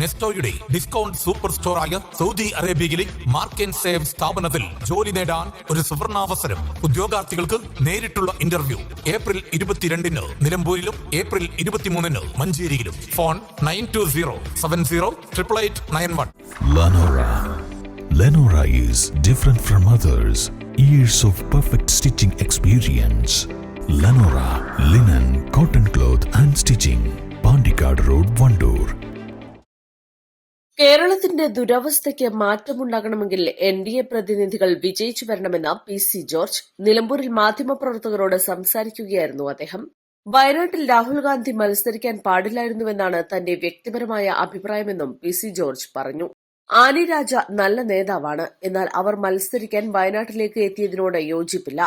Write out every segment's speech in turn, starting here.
നെസ്റ്റോയുടെ discount super സ്റ്റോറായ Saudi അറേബ്യയിലെ mark and save സ്ഥാപനത്തിൽ ജോലി നേടാൻ ഒരു സുവർണാവസരം ഉദ്യോഗാർത്ഥികൾക്ക് നേരിട്ടുള്ള ഇന്റർവ്യൂ ഏപ്രിൽ ഇരുപത്തിരണ്ടിന് നിലമ്പൂരിലും ഏപ്രിൽ ഇരുപത്തിമൂന്നിന് മഞ്ചേരിയിലും phone nine two zero seven zero triple eight nine one Lenora. Is different from others. Years of perfect stitching experience. Lenora linen, cotton cloth and stitching. Pandikad Road, Vandoor. കേരളത്തിന്റെ ദുരവസ്ഥയ്ക്ക് മാറ്റമുണ്ടാകണമെങ്കിൽ N D A പ്രതിനിധികൾ വിജയിച്ചു വരണമെന്ന് P C George നിലമ്പൂരിൽ മാധ്യമപ്രവർത്തകരോട് സംസാരിക്കുകയായിരുന്നു അദ്ദേഹം. വയനാട്ടിൽ രാഹുൽ ഗാന്ധി മത്സരിക്കാൻ പാടില്ലായിരുന്നുവെന്നാണ് തന്റെ വ്യക്തിപരമായ അഭിപ്രായമെന്നും പി സി ജോർജ് പറഞ്ഞു. ആനി രാജ നല്ല നേതാവാണ് എന്നാൽ അവർ മത്സരിക്കാൻ വയനാട്ടിലേക്ക് എത്തിയതിനോട് യോജിപ്പില്ല.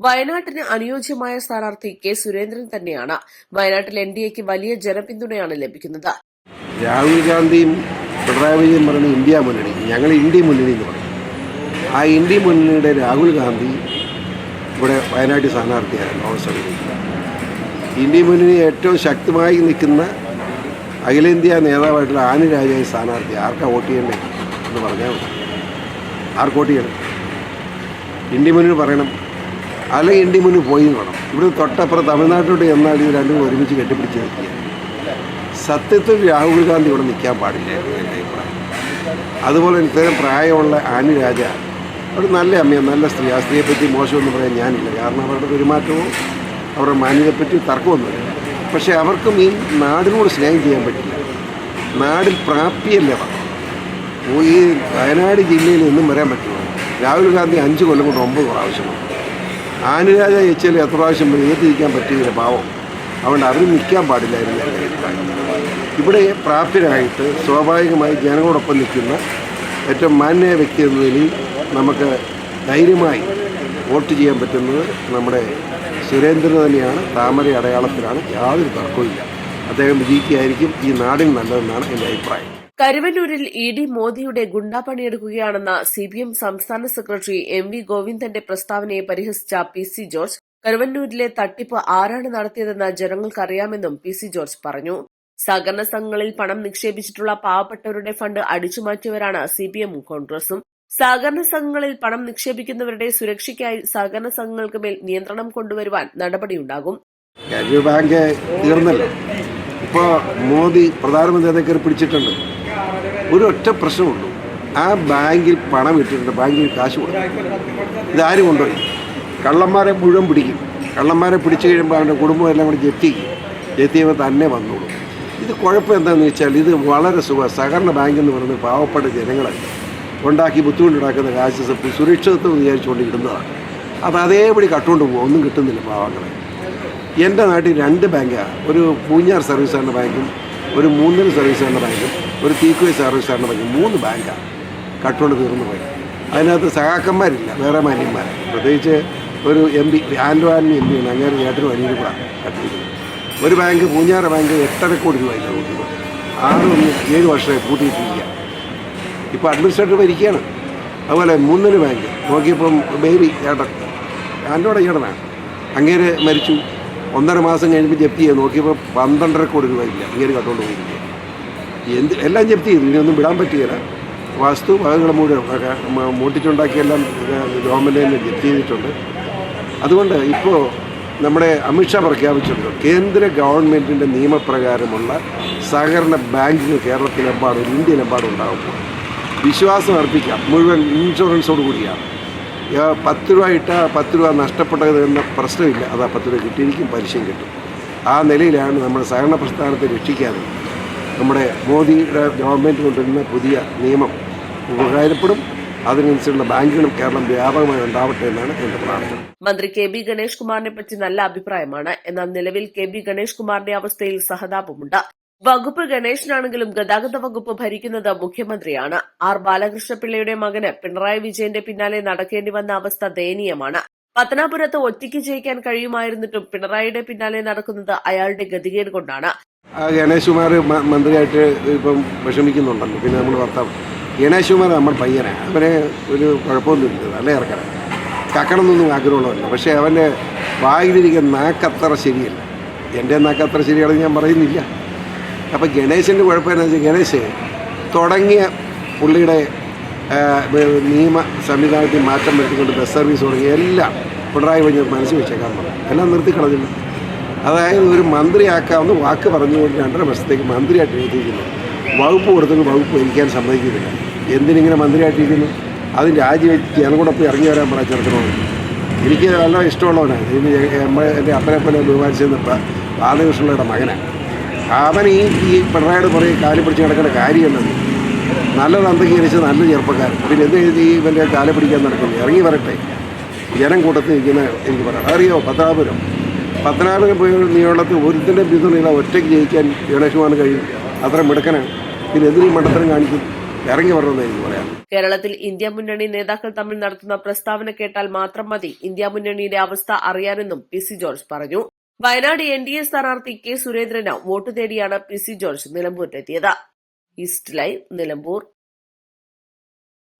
വയനാട്ടിന് അനുയോജ്യമായ സ്ഥാനാർത്ഥി കെ സുരേന്ദ്രൻ തന്നെയാണ്. വയനാട്ടിൽ എൻ ഡി എക്ക് വലിയ ജനപിന്തുണയാണ് ലഭിക്കുന്നത്. രാഹുൽ ഗാന്ധിയും പിണറായി വിജയൻ പറയുന്നത് ഇന്ത്യ മുന്നണി ഞങ്ങൾ ഇന്ത്യ മുന്നണി എന്ന് പറയും. ആ ഇന്ത്യ മുന്നണിയുടെ രാഹുൽ ഗാന്ധി ഇവിടെ വയനാട്ടിൽ സ്ഥാനാർത്ഥിയാണ് ലോക്സഭയിലേക്ക് ഇന്ത്യ മുന്നണി ഏറ്റവും ശക്തമായി നിൽക്കുന്ന അഖിലേന്ത്യാ നേതാവായിട്ടുള്ള ആനി രാജായി സ്ഥാനാർത്ഥി ആർക്കാ വോട്ട് ചെയ്യണ്ടേ എന്ന് പറഞ്ഞാൽ ആർക്ക് വോട്ട് ചെയ്യണം? ഇന്ത്യ മുന്നണി പറയണം. അല്ലെങ്കിൽ ഇന്ത്യ മുന്നണി പോയി എന്ന് വേണം ഇവിടെ തൊട്ടപ്പുറം തമിഴ്നാട്ടിലോട്ട് എന്നാൽ ഇത് രണ്ടും ഒരുമിച്ച് കെട്ടിപ്പിടിച്ച് നിൽക്കുക സത്യത്തിൽ രാഹുൽ ഗാന്ധി ഇവിടെ നിൽക്കാൻ പാടില്ലായിരുന്നു എന്റെ അഭിപ്രായം. അതുപോലെ ഇത്രയും പ്രായമുള്ള ആനി രാജ ഒരു നല്ല അമ്മയാണ് നല്ല സ്ത്രീ. ആ സ്ത്രീയെപ്പറ്റി മോശമെന്ന് പറയാൻ ഞാനില്ല. കാരണം അവരുടെ പെരുമാറ്റവും അവരുടെ മാന്യതയെപ്പറ്റി തർക്കമൊന്നുമില്ല. പക്ഷേ അവർക്കും ഈ നാടിനോട് സ്നേഹം ചെയ്യാൻ പറ്റില്ല. നാടിൽ പ്രാപ്തിയല്ല ഈ വയനാട് ജില്ലയിൽ നിന്നും വരാൻ പറ്റുമോ? രാഹുൽ ഗാന്ധി അഞ്ച് കൊല്ലം കൊണ്ട് ഒമ്പത് പ്രാവശ്യമാണ് ആനുരാജ ജയിച്ചാൽ എത്ര പ്രാവശ്യം എഴുതിയിരിക്കാൻ പറ്റിയില്ല പാവം. അതുകൊണ്ട് അവർ നിൽക്കാൻ പാടില്ലായിരുന്നു ഇവിടെ പ്രാപ്തരായിട്ട് സ്വാഭാവികമായി ജനങ്ങളോടൊപ്പം നിൽക്കുന്ന ഏറ്റവും മാന്യ വ്യക്തി എന്ന നിലയിൽ നമുക്ക് ധൈര്യമായി വോട്ട് ചെയ്യാൻ പറ്റുന്നത് നമ്മുടെ സുരേന്ദ്രൻ തന്നെയാണ്. താമര അടയാളത്തിലാണ് യാതൊരു തർക്കവും അദ്ദേഹം വിജയിക്കുകയായിരിക്കും ഈ നാടിന് നല്ലതെന്നാണ് എന്റെ അഭിപ്രായം. കരുവന്നൂരിൽ ഇ ഡി മോദിയുടെ ഗുണ്ടാ പണിയെടുക്കുകയാണെന്ന സി പി എം സംസ്ഥാന സെക്രട്ടറി എം വി ഗോവിന്ദന്റെ പ്രസ്താവനയെ പരിഹസിച്ച പി സി ജോർജ് കരുവന്നൂരിലെ തട്ടിപ്പ് ആരാണ് നടത്തിയതെന്ന് ജനങ്ങൾക്കറിയാമെന്നും പി സി ജോർജ് പറഞ്ഞു. സഹകരണ സംഘങ്ങളിൽ പണം നിക്ഷേപിച്ചിട്ടുള്ള പാവപ്പെട്ടവരുടെ ഫണ്ട് അടിച്ചുമാറ്റിയവരാണ് സി പി എമ്മും കോൺഗ്രസും. സഹകരണ സംഘങ്ങളിൽ പണം നിക്ഷേപിക്കുന്നവരുടെ സുരക്ഷയ്ക്കായി സഹകരണ സംഘങ്ങൾക്ക് മേൽ നിയന്ത്രണം കൊണ്ടുവരുവാൻ നടപടിയുണ്ടാകും. ബാങ്ക് തീർന്നല്ലോ. മോദി പ്രധാനമന്ത്രി പിടിച്ചിട്ടുണ്ട്. ഒരു ഒറ്റ പ്രശ്നമുള്ളൂ. ആ ബാങ്കിൽ പണം ഇട്ടിട്ടുണ്ട്. ബാങ്കിൽ കാശ് കൊടുക്കും ഇതാരും കൊണ്ടുപോയി? കള്ളന്മാരെ മുഴുവൻ പിടിക്കും. കള്ളന്മാരെ പിടിച്ചു കഴിയുമ്പോൾ അവന്റെ കുടുംബം എല്ലാം കൂടി ജെത്തിക്കും ജെത്തിയുമ്പോൾ തന്നെ വന്നോളും. ഇത് കുഴപ്പം എന്താണെന്ന് വെച്ചാൽ ഇത് വളരെ സുഖ സഹകരണ ബാങ്ക് എന്ന് പറയുന്നത് പാവപ്പെട്ട ജനങ്ങളെ ഉണ്ടാക്കി ബുദ്ധിമുട്ടുണ്ടാക്കുന്ന കാശ് സുരക്ഷിതത്വം വിചാരിച്ചുകൊണ്ട് ഇടുന്നതാണ്. അത് അതേപടി കട്ടുകൊണ്ട് പോകും. ഒന്നും കിട്ടുന്നില്ല പാവങ്ങളെ. എന്റെ നാട്ടിൽ രണ്ട് ബാങ്കാണ് ഒരു പൂഞ്ഞാർ സർവീസ് ആണ് ബാങ്കും ഒരു മൂന്നര സർവീസ് ആണ് ബാങ്കും ഒരു തീക്കുവൈ സർവീസ് ആണ് ബാങ്കും മൂന്ന് ബാങ്കാണ് കട്ടുകൊണ്ട് തീർന്നു പോയി അതിനകത്ത് സഹാക്കന്മാരില്ല വേറെ മാന്യന്മാർ പ്രത്യേകിച്ച് ഒരു എം പി ആൻഡോ ആൻമി എം പിയാണ് അങ്ങനെ ചേട്ടനും അനിയനും കൂടെ കട്ടിരിക്കുന്നത് ഒരു ബാങ്ക് പൂഞ്ഞാറ ബാങ്ക് എട്ടര കോടി രൂപ നോക്കുന്നത് ആറ് ഒന്ന് ഏഴ് വർഷമായി പൂട്ടിയിട്ടിരിക്കുക. ഇപ്പോൾ അഡ്മിനിസ്ട്രേറ്റർ ഭരിക്കുകയാണ് അതുപോലെ മൂന്നര ബാങ്ക്. നോക്കിയപ്പം ബേബി ചേട്ടൻ ആൻഡോടെ ചേട്ടനാണ് അങ്ങേര് മരിച്ചു. ഒന്നര മാസം കഴിഞ്ഞപ്പോൾ ജപ്തി ചെയ്ത്. നോക്കിയപ്പോൾ പന്ത്രണ്ടര കോടി രൂപ ഇല്ല. ഇങ്ങനെ കട്ടുകൊണ്ട് പോയിരിക്കുക. എന്ത് എല്ലാം ജപ്തി ചെയ്തു. ഇനിയൊന്നും വിടാൻ പറ്റുകയില്ല വസ്തു ഭാഗങ്ങൾ മൂടി മൂട്ടിച്ചുണ്ടാക്കിയെല്ലാം ഗവൺമെന്റ് തന്നെ ജപ്തി ചെയ്തിട്ടുണ്ട്. അതുകൊണ്ട് ഇപ്പോൾ നമ്മുടെ അമിത്ഷാ പ്രഖ്യാപിച്ചിട്ടുണ്ട്. കേന്ദ്ര ഗവൺമെന്റിന്റെ നിയമപ്രകാരമുള്ള സഹകരണ ബാങ്കുകൾ കേരളത്തിലെമ്പാടും ഇന്ത്യയിലെമ്പാടും ഉണ്ടാകുമ്പോൾ വിശ്വാസം അർപ്പിക്കാം. മുഴുവൻ ഇൻഷുറൻസോട് കൂടിയാണ് പത്ത് രൂപ ഇട്ടാൽ പത്ത് രൂപ നഷ്ടപ്പെട്ടത് എന്ന പ്രശ്നമില്ല. അത് പത്ത് രൂപ കിട്ടിയിരിക്കും പലിശയും കിട്ടും. ആ നിലയിലാണ് നമ്മുടെ സഹകരണ പ്രസ്ഥാനത്തെ രക്ഷിക്കാതെ നമ്മുടെ മോദിയുടെ ഗവൺമെന്റ് കൊണ്ടുവരുന്ന പുതിയ നിയമം ഉപകാരപ്പെടും. അതിനനുസരിച്ചുള്ള ബാങ്കുകളും കേരളം വ്യാപകമായി ഉണ്ടാവട്ടെ എന്നാണ് എന്റെ പ്രാർത്ഥന. മന്ത്രി കെ ബി ഗണേഷ് കുമാറിനെ പറ്റി നല്ല അഭിപ്രായമാണ്. എന്നാൽ നിലവിൽ കെ ബി ഗണേഷ് കുമാറിന്റെ അവസ്ഥയിൽ സഹതാപമുണ്ട്. വകുപ്പ് ഗണേശനാണെങ്കിലും ഗതാഗത വകുപ്പ് ഭരിക്കുന്നത് മുഖ്യമന്ത്രിയാണ്. ആർ ബാലകൃഷ്ണപിള്ളയുടെ മകന് പിണറായി വിജയന്റെ പിന്നാലെ നടക്കേണ്ടി വന്ന അവസ്ഥ ദയനീയമാണ്. പത്തനാപുരത്ത് ഒറ്റയ്ക്ക് ജയിക്കാൻ കഴിയുമായിരുന്നിട്ടും പിണറായിയുടെ പിന്നാലെ നടക്കുന്നത് അയാളുടെ ഗതികേട് കൊണ്ടാണ്. ഗണേഷ് കുമാർ മന്ത്രിയായിട്ട് ഇപ്പം വിഷമിക്കുന്നുണ്ടല്ലോ. പിന്നെ നമ്മൾ ഭർത്താവ് ഗണേഷ് കുമാർ നമ്മുടെ പയ്യനാണ്. അവനെ ഒരു കുഴപ്പമൊന്നുമില്ല. നല്ല ഇറക്കണം കക്കണമെന്നൊന്നും ആഗ്രഹമുള്ളതല്ല പക്ഷേ അവന്റെ വായിലിരിക്കുന്ന നാക്കത്ര ശരിയല്ല. എന്റെ നാക്കത്ര ശരിയാണെന്ന് ഞാൻ പറയുന്നില്ല. അപ്പം ഗണേശന്റെ കുഴപ്പം എന്താണെന്ന് വെച്ചാൽ ഗണേശ് തുടങ്ങിയ പുള്ളിയുടെ നിയമ സംവിധാനത്തിൽ മാറ്റം വരുത്തിക്കൊണ്ട് ബസ് സർവീസ് തുടങ്ങി എല്ലാം പിണറായി വഴി മനസ്സിൽ വെച്ചേക്കാൻ പറഞ്ഞു. എല്ലാം നിർത്തിക്കളഞ്ഞില്ല. അതായത് ഒരു മന്ത്രിയാക്കാവുന്ന വാക്ക് പറഞ്ഞുകൊണ്ട് രണ്ടര വർഷത്തേക്ക് മന്ത്രിയായിട്ട് എഴുതിയിരിക്കുന്നു. വകുപ്പ് കൊടുത്തെങ്കിൽ വകുപ്പ് ഭരിക്കാൻ സമ്മതിക്കുന്നില്ല എന്തിനിങ്ങനെ മന്ത്രിയായിട്ടിരിക്കുന്നു? അതിന് രാജിവെച്ച് ജനം കൂടെ പോയി ഇറങ്ങി വരാൻ പറയാൻ ചെറുക്കനോട്. എനിക്ക് നല്ല ഇഷ്ടമുള്ളവനാണ് എന്റെ അപ്പനെ പോലെ ബഹുമാനിച്ചെന്ന് ബാലകൃഷ്ണയുടെ മകനാണ് അവൻ ഈ ഈ പിണറായിയുടെ പറയും കാലി പിടിച്ച് കിടക്കേണ്ട കാര്യമല്ലത് നല്ല അന്തീകരിച്ച് നല്ല ചെറുപ്പക്കാരൻ. പിന്നെ എന്ത് ഈ ഇവന്റെ കാലെ പിടിക്കാൻ നടക്കുന്നു? ഇറങ്ങി വരട്ടെ. ജനം കൂട്ടത്തിൽ ഇരിക്കുന്ന എനിക്ക് പറയാം. അറിയോ പത്തനാപുരം പത്തനാപുരം പോയ നീളത്തിൽ ഒരുത്തിന്റെ പിന്തുണയില്ല. ഒറ്റയ്ക്ക് ജയിക്കാൻ ഗണേഷുമാൻ കഴിയും അത്ര മിടുക്കനാണ് എന്തിനീ മണ്ടത്തരം കാണിക്കും. ഇറങ്ങി വരണമെന്നായിരുന്നു പറയാം. കേരളത്തിൽ ഇന്ത്യ മുന്നണി നേതാക്കൾ തമ്മിൽ നടത്തുന്ന പ്രസ്താവന കേട്ടാൽ മാത്രം മതി ഇന്ത്യ മുന്നണിയുടെ അവസ്ഥ അറിയാനെന്നും പി സി ജോർജ് പറഞ്ഞു. വയനാട് എൻ ഡി എ സ്ഥാനാർത്ഥി കെ സുരേന്ദ്രന് വോട്ട് തേടിയാണ് P C George നിലമ്പൂരിലെത്തിയത്. East live Nilambur.